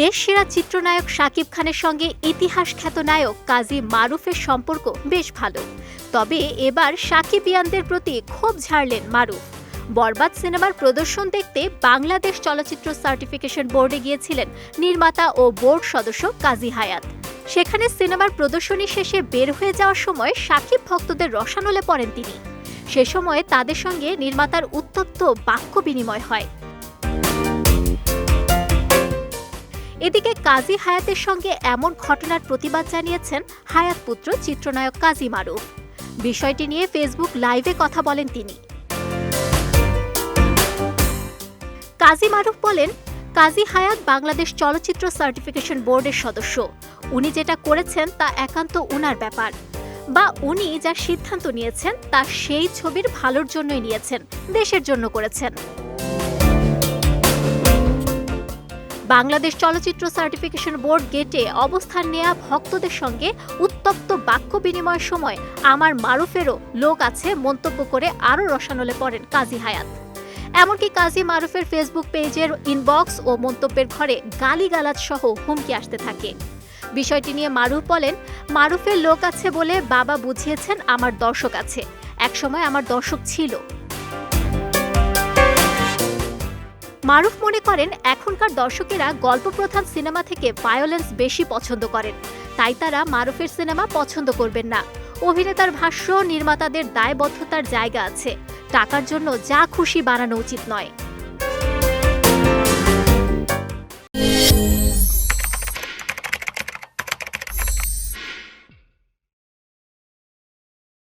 দেশসেরা চিত্রনায়ক শাকিব খানের সঙ্গে ইতিহাস খ্যাত নায়ক কাজী মারুফের সম্পর্ক বেশ ভালো। তবে এবার সাকিবিয়ানদের প্রতি ক্ষোভ ঝাড়লেন মারুফ। বরবাদ সিনেমার প্রদর্শন দেখতে বাংলাদেশ চলচ্চিত্র সার্টিফিকেশন বোর্ডে গিয়েছিলেন নির্মাতা ও বোর্ড সদস্য কাজী হায়াত। সেখানে সিনেমার প্রদর্শনী শেষে বের হয়ে যাওয়ার সময় সাকিব ভক্তদের রসানলে পড়েন তিনি। সে সময় তাদের সঙ্গে নির্মাতার উত্তপ্ত বাক্য বিনিময় হয়। এদিকে কাজী হায়াতের সঙ্গে এমন ঘটনার প্রতিবাদ জানিয়েছেন হায়াত পুত্র চিত্রনায়ক কাজী মারুফ। বিষয়টি নিয়ে ফেসবুক লাইভে কথা বলেন তিনি। কাজী মারুফ বলেন, কাজী হায়াত বাংলাদেশ চলচ্চিত্র সার্টিফিকেশন বোর্ডের সদস্য। উনি যেটা করেছেন তা একান্ত উনার ব্যাপার। বা উনি যা সিদ্ধান্ত নিয়েছেন তা সেই ছবির ভালোর জন্যই নিয়েছেন, দেশের জন্য করেছেন। বাংলাদেশ চলচ্চিত্র সার্টিফিকেশন বোর্ড গেটে অবস্থান নেয়া ভক্তদের সঙ্গে উত্তপ্ত বাক্য বিনিময়ের সময় আমার মারুফেরও লোক আছে মন্তব্য করে আরও রসানলে পড়েন কাজী হায়াত। এমনকি কাজী মারুফের ফেসবুক পেজের ইনবক্স ও মন্তব্যের ঘরে গালিগালাজ সহ হুমকি আসতে থাকে। বিষয়টি নিয়ে মারুফ বলেন, মারুফের লোক আছে বলে বাবা বুঝিয়েছেন আমার দর্শক আছে। একসময় আমার দর্শক ছিল। মারুফ মনে করেন, এখনকার দর্শকেরা গল্পপ্রধান সিনেমা থেকে ভায়োলেন্স বেশি পছন্দ করেন। তাই তারা মারুফের সিনেমা পছন্দ করবেন না। অভিনেতার ভাষ্য, নির্মাতাদের দায়বদ্ধতার জায়গা আছে। টাকার জন্য যা খুশি বানানো উচিত নয়।